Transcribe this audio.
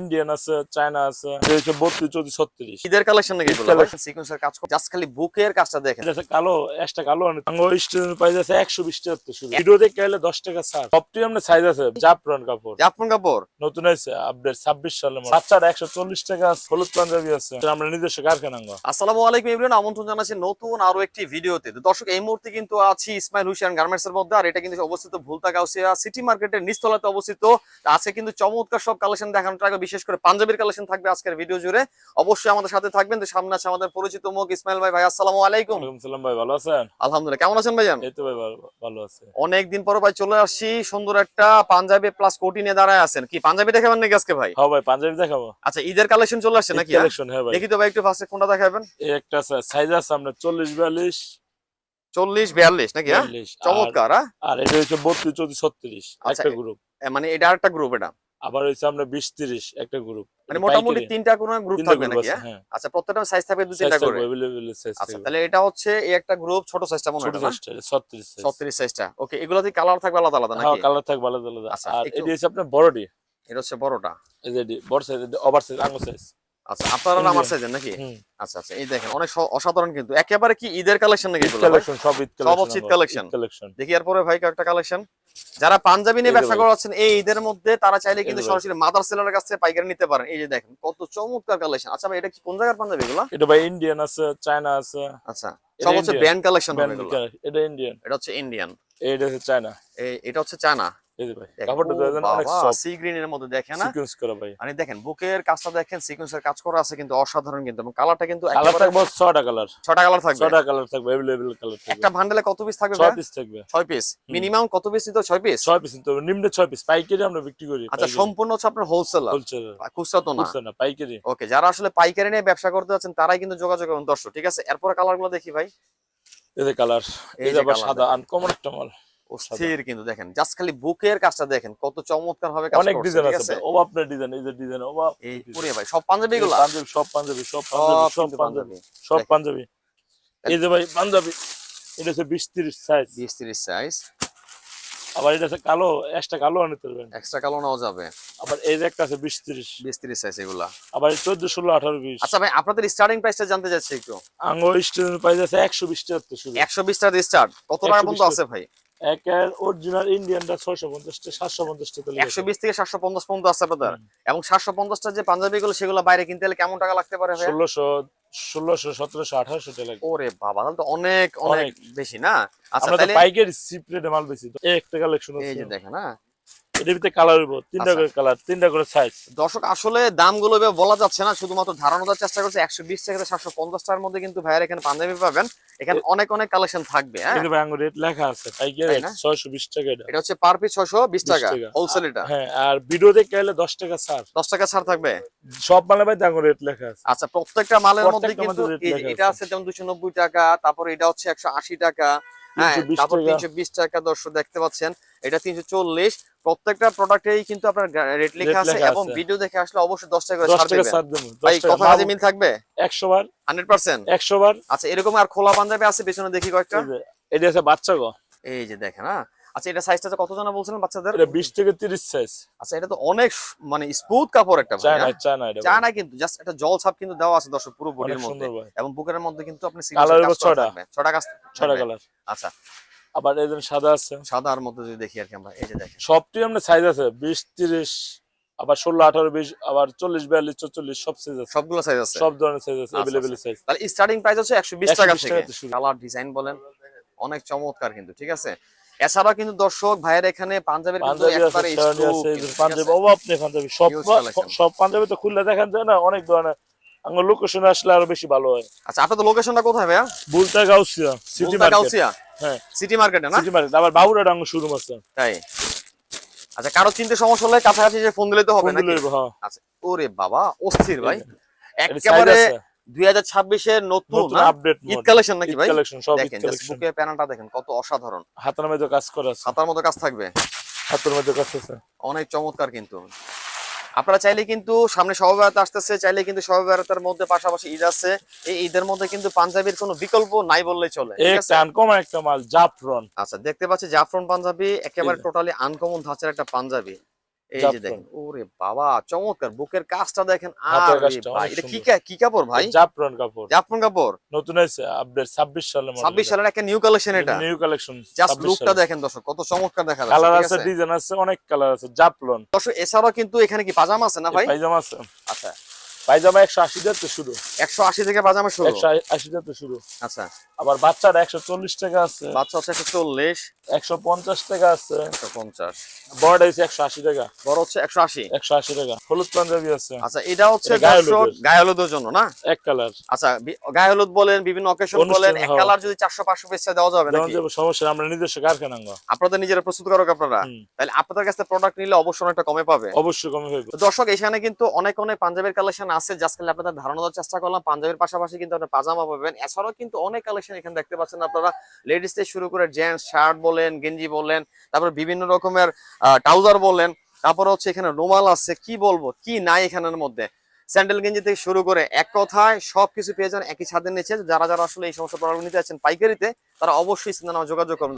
Indian আছে China আছে হচ্ছে বত্রিশ চৌত্রিশ ছত্রিশ। ঈদের কালেকশন নাকি। সিকোয়েন্সের কাজ জাস্ট খালি বুকের কাজটা দেখেন। কালো একটা কালো স্টুডেন্ট প্রাইস আছে একশো বিশ টাকা থেকে শুরু ভিডিও দেখে গেলে দশ টাকা ছাড়। সবটি আপনার সাইজ আছে জাফরান কাপড়। জাফরান কাপড়? নতুন আছে আপডেট ছাব্বিশ সালে একশো চল্লিশ টাকা হলুদ পাঞ্জাবি আছে। আমরা নিজস্ব কারখানা আসসালামু আলাইকুম এভরিওয়ান আমন্ত্রণ জানাচ্ছি নতুন আরও একটি ভিডিওতে দর্শক এই মুহূর্তে কিন্তু আছি ইসমাইল হুসেন গার্মেন্টস এর মধ্যে আর এটা কিন্তু অবস্থিত ভুলতা গাউসিয়া সিটি মার্কেটের নিচতলাতে অবস্থিত। আছে কিন্তু চমৎকার সব কালেকশন দেখানোর বিশেষ করে পাঞ্জাবির কালেকশন থাকবে আজকের ভিডিও জুড়ে। অবশ্যই আমাদের সাথে থাকবেন। তো সামনে আছে আমাদের পরিচিত মুখ ইসমাইল ভাই। ভাই আসসালামু আলাইকুম। সালাম ভাই ভালো আছেন? আলহামদুলিল্লাহ। কেমন আছেন ভাইজান? এই তো ভাই ভালো- আছে। অনেকদিন পর ভাই চলে আসছি। সুন্দর একটা পাঞ্জাবি প্লাস কোটি নিয়ে দাঁড়ায় আছেন। কি পাঞ্জাবি দেখাবেন নাকি আজকে ভাই? হ্যাঁ ভাই পাঞ্জাবি দেখাবো। আচ্ছা ঈদের কালেকশন চলে আসছে নাকি হ্যাঁ? কালেকশন হ্যাঁ ভাই। দেখি তো ভাই একটু ফার্স্টে কোনটা দেখাবেন? এই একটা সাইজ আছে আপনার চল্লিশ বিয়াল্লিশ। চল্লিশ বিয়াল্লিশ নাকি হ্যাঁ? চমৎকার হ্যাঁ? আর এটা হচ্ছে বত্রিশ চৌত্রিশ ছত্রিশ আচ্ছা, একটা গ্রুপ মানে এটা আরেকটা গ্রুপ এটা। আবার হচ্ছে আমরা বিশ তিরিশ একটা গ্রুপ মানে মোটামুটি তিনটা কোনো গ্রুপ থাকবে নাকি হ্যাঁ? হ্যাঁ। আচ্ছা প্রত্যেকটা সাইজ থাকবে দু তিনটা করে। আচ্ছা তাহলে এটা হচ্ছে এই একটা গ্রুপ ছোট সাইজটা মনে হয় সাইজটা ওকে এগুলাতে কালার থাকবে আলাদা আলাদা হ্যাঁ কালার থাকবে আলাদা আলাদা। আচ্ছা, আর একটু- হচ্ছে আপনার বড়ডি এটা হচ্ছে বড়টা। এই যে বড় সাইজ ওভার সাইজ আঙ্গুল সাইজ আচ্ছা আপনারা আমার সাইজের নাকি? আচ্ছা আচ্ছা এই দেখেন অনেক অসাধারণ কিন্তু। একেবারে কি ঈদের কালেকশন নাকি? কালেকশন সব ঈদ সব ঈদ কালেকশন দেখি এরপরে ভাই কয়েকটা কালেকশন যারা পাঞ্জাবি নিয়ে ব্যবসা। করাচ্ছেন এই ঈদের মধ্যে তারা চাইলে কিন্তু সরাসরি মাদার সেলারের কাছ থেকে পাইকারি নিতে পারেন। এই যে দেখেন কত চমৎকার কালেকশন আচ্ছা ভাই এটা কি কোন জায়গার পাঞ্জাবি এগুলো? এটা ভাই ইন্ডিয়ান আছে চায়না আছে। আচ্ছা সব হচ্ছে। ব্র্যান্ড কালেকশন এটা ইন্ডিয়ান এটা হচ্ছে ইন্ডিয়ান এটা হচ্ছে চায়না এটা হচ্ছে চায়না এই যে ভাই দেখেন, কাপড়টা ও দেখেন অনেক বাবা, সফট সি গ্রিন এর মধ্যে দেখেন না সিকোয়েন্স করা ভাই মানে দেখেন বুকের কাজটা দেখেন সিকোয়েন্সের কাজ করা আছে কিন্তু অসাধারণ কিন্তু এবং কালারটা কিন্তু কালার একেবারে থাকবে ছটা কালার ছটা কালার থাকবে ছটা কালার থাকবে अवेलेबल কালার থাকবে একটা ভান্ডেলে কত পিস থাকবে ছয় ভাইয়া? পিস থাকবে ছয় পিস হুম। মিনিমাম কত পিস নিতে ছয় পিস ছয় পিস তো নিম্নে ছয় পিস পাইকারি আমরা বিক্রি করি আচ্ছা সম্পূর্ণ হচ্ছে আপনার হোলসেলার হোলসেল খুচরা তো না বুঝছে না পাইকারি ওকে যারা আসলে পাইকারি নিয়ে ব্যবসা করতে যাচ্ছেন তারাই কিন্তু যোগাযোগ করুন দর্শক ঠিক আছে এরপরে কালার গুলো দেখি ভাই এই যে কালার এই এই যে যে আবার colour সাদা দেখেন। আনকমন একটা মাল অস্থির কিন্তু দেখেন জাস্ট খালি বুকের কাজটা দেখেন কত চমৎকার ভাবে কাজ অনেক ডিজাইন আছে ও আপনার ডিজাইন এই যে ডিজাইন ও বাপ। এই পুরে ভাই সব পাঞ্জাবি গুলো পাঞ্জাবি সব পাঞ্জাবি সব পাঞ্জাবি সব পাঞ্জাবি। সব পাঞ্জাবি। এই যে ভাই পাঞ্জাবি এটা হচ্ছে বিশ তিরিশ সাইজ বিশ তিরিশ সাইজ আবার এটা হচ্ছে কালো একটা কালো আনিতে পারবেন এক্সট্রা কালো নেওয়া যাবে। আবার এই যে একটা আছে বিশ তিরিশ। বিশ তিরিশ সাইজ এগুলা। আবার চোদ্দ ষোলো আঠারো বিশ। আচ্ছা ভাই আপনাদের স্টার্টিং প্রাইসটা জানতে চাচ্ছি একটু। আঙ্গো স্টুডেন্ট প্রাইস আছে একশো বিশ টাকা শুরু একশো বিশ টাকা স্টার্ট কত টাকা পর্যন্ত আছে ভাই? একের অরিজিনাল ইন্ডিয়ানটা ছয়শো পঞ্চাশ সাতশো পঞ্চাশ একশো বিশ থেকে সাতশো পঞ্চাশ পর্যন্ত আছে আপনাদের এবং সাতশো পঞ্চাশটা যে পাঞ্জাবি গুলো সেগুলো বাইরে কিনতে হলে কেমন টাকা লাগতে পারে ষোলোশো ষোলোশো সতেরোশো আঠারোশো টাকা ওরে বাবা তাহলে তো অনেক অনেক। বেশি না? আচ্ছা তাহলে সিপ মাল বেশি একটা কালেকশন এই যে দেখেন হ্যাঁ। এটার ভিতরে কালার হইব তিনটা আচ্ছা। করে কালার তিনটা করে সাইজ দর্শক আসলে দামগুলো বলা যাচ্ছে না শুধুমাত্র ধারণা দেওয়ার চেষ্টা করছে একশো বিশ থেকে সাতশো পঞ্চাশ টাকার মধ্যে কিন্তু ভাইয়ের এখানে পাঞ্জাবি পাবেন। এখানে অনেক অনেক কালেকশন থাকবে হ্যাঁ? রেট লেখা আছে পাইকারি তাই ছয়শো বিশ টাকা এটা। এটা হচ্ছে পার পিস ছয়শো বিশ টাকা। হোলসেল এটা। হ্যাঁ আর ভিডিও দেখে গেলে দশ টাকা ছাড়। দশ টাকা ছাড় থাকবে? সব মালে ভাই রেট লেখা আছে। আচ্ছা প্রত্যেকটা মালের মধ্যে কিন্তু এটা আছে। যেমন দুশো নব্বই টাকা তারপর এটা হচ্ছে একশো আশি টাকা 320 তারপর তিনশো বিশ টাকা। দর্শক দেখতে পাচ্ছেন। এটা তিনশো চল্লিশ। প্রত্যেকটা প্রোডাক্টেই কিন্তু আপনার রেট লেখা Rate আছে এবং ভিডিও দেখে আসলে অবশ্যই দশ টাকা ছাড় দেবেন। ভাই কথা কাজে মিল থাকবে? একশো বার। হান্ড্রেড পার্সেন্ট একশো বার। আচ্ছা এরকম আর খোলা পাঞ্জাবি আছে? পেছনে দেখি কয়েকটা। এই যে, আছে বাচ্চা গো। এই যে দেখেন হ্যাঁ। আচ্ছা এটা সাইজটা কত জানা বলছিলেন বাচ্চাদের? এটা বিশ থেকে তিরিশ সাইজ আচ্ছা এটা তো অনেক মানে স্মুথ কাপড় একটা ভাই, চায়না হ্যাঁ? চায়না এটা চা না কিন্তু জাস্ট একটা জল ছাপ কিন্তু দেওয়া আছে দর্শক পুরো বডির মধ্যে। এবং বুকের মধ্যে কিন্তু আপনি সিগনেচার হলো কাজ করা ছটা। থাকবে। ছটা কাজ ছটা কালার আচ্ছা। আবার সাদা আছে। সাদার মধ্যে যদি দেখি আর কি আমরা এই যে দেখেন। সবটি সাইজ আছে বিশ তিরিশ আবার ষোলো আঠারো বিশ আবার চল্লিশ বিয়াল্লিশ চল্লিশ সব সাইজ আছে। সবগুলো সাইজ আছে? সব ধরনের সাইজ আছে আচ্ছা, সাইজ তাহলে স্টার্টিং প্রাইস হচ্ছে একশো বিশ টাকা 120 থেকে টাকা থেকে কালার ডিজাইন বলেন অনেক চমৎকার কিন্তু ঠিক আছে? এছাড়াও কিন্তু দর্শক ভাইয়ের এখানে পাঞ্জাবের পাঞ্জাবি? অভাব নেই সব Huge সব পাঞ্জাবি তো খুললে দেখান যায় না অনেক ধরনের। আমার লোকেশনে আসলে আরও বেশি ভালো হয়। আচ্ছা আপনাদের লোকেশনটা কোথায় ভাইয়া? বুলতা গাউসিয়া সিটি গাউসিয়া হ্যাঁ। সিটি মার্কেটে না? সিটি মার্কেট আবার বাবুরা ডাঙ্গ শোরুম আছে। তাই। আচ্ছা কারও চিনতে সমস্যা হলে কাছাকাছি যে ফোন দিলে তো হবে নাকি? হ্যাঁ। আচ্ছা ওরে বাবা অস্থির ভাই। একেবারে। দুই হাজার ছাব্বিশের নতুন নতুন আপডেট ঈদ কালেকশন নাকি ভাই? কালেকশন সব দেখেন বুকে প্যানেলটা দেখেন কত অসাধারণ। হাতের মধ্যে কাজ করা আছে। হাতার মতো কাজ থাকবে। হাতের মধ্যে কাজ আছে। অনেক চমৎকার কিন্তু। আপনারা চাইলে কিন্তু সামনে সবাই আসতেছে চাইলে কিন্তু সবাই বেড়াতের মধ্যে পাশাপাশি ঈদ আছে। এই ঈদের মধ্যে কিন্তু পাঞ্জাবির কোনো বিকল্প নাই বললে চলে আনকমন একটা মাল জাফরন। আচ্ছা দেখতে পাচ্ছি জাফরন পাঞ্জাবি একেবারে টোটালি আনকমন ধাঁচের একটা পাঞ্জাবি। এই যে দেখেন ওরে বাবা চমৎকার। বুকের কাজটা দেখেন আর ভাই এটা কি কি কাপড় ভাই? জাফরান কাপড়। জাফরান কাপড়? নতুন আছে আপডেট ছাব্বিশ সালে ছাব্বিশ সালের একটা নিউ কালেকশন এটা। নিউ কালেকশন জাস্ট লুকটা দেখেন দর্শক কত চমৎকার দেখা যাচ্ছে কালার আছে? ডিজাইন আছে অনেক কালার আছে জাফরন। দর্শক এছাড়াও কিন্তু এখানে কি পাজামা আছে না ভাই? পাজামা আছে। আচ্ছা। পায়জামা একশো আশি শুরু। একশো আশি থেকে পাজামা শুরু? একশো আশি শুরু। আচ্ছা। আবার বাচ্চার একশো চল্লিশ টাকা আছে। বাচ্চা হচ্ছে একশো চল্লিশ। একশো পঞ্চাশ টাকা আছে। একশো পঞ্চাশ। হচ্ছে একশো আশি টাকা। বড় হচ্ছে একশো আশি। একশো আশি টাকা। হলুদ পাঞ্জাবি আছে। আচ্ছা এটা হচ্ছে গায়ে হলুদের। জন্য না? এক কালার। আচ্ছা গায়ে হলুদ বলেন বিভিন্ন অকেশন বলেন এক। কালার যদি চারশো পাঁচশো পিস দেওয়া যাবে নাকি? সমস্যা আমরা নিজস্ব কারখানা আপনাদের নিজেরা প্রস্তুত করো আপনারা? তাহলে আপনাদের কাছে প্রোডাক্ট নিলে অবশ্যই অনেকটা কমে পাবে। অবশ্যই কমে তো দর্শক এখানে কিন্তু অনেক অনেক পাঞ্জাবের কালেকশন আছে জাস্ট খালি আপনাদের ধারণা দেওয়ার চেষ্টা করলাম। পাঞ্জাবের পাশাপাশি কিন্তু আপনার পাজামা পাবেন। এছাড়াও কিন্তু অনেক কালেকশন এখানে দেখতে পাচ্ছেন আপনারা। লেডিস থেকে শুরু করে জেন্টস শার্ট বলেন, গেঞ্জি বলেন, তারপর বিভিন্ন রকমের ট্রাউজার বলেন, তারপর হচ্ছে এখানে রুমাল আছে, কি বলব, কি নাই এখানের মধ্যে। স্যান্ডেল গেঞ্জি থেকে শুরু করে এক কথায় সবকিছু পেয়ে যান একই ছাদের নিচে। যারা যারা আসলে এই সমস্ত প্রোডাক্ট নিতে যাচ্ছেন পাইকারিতে, তারা অবশ্যই সিনেমা যোগাযোগ করুন।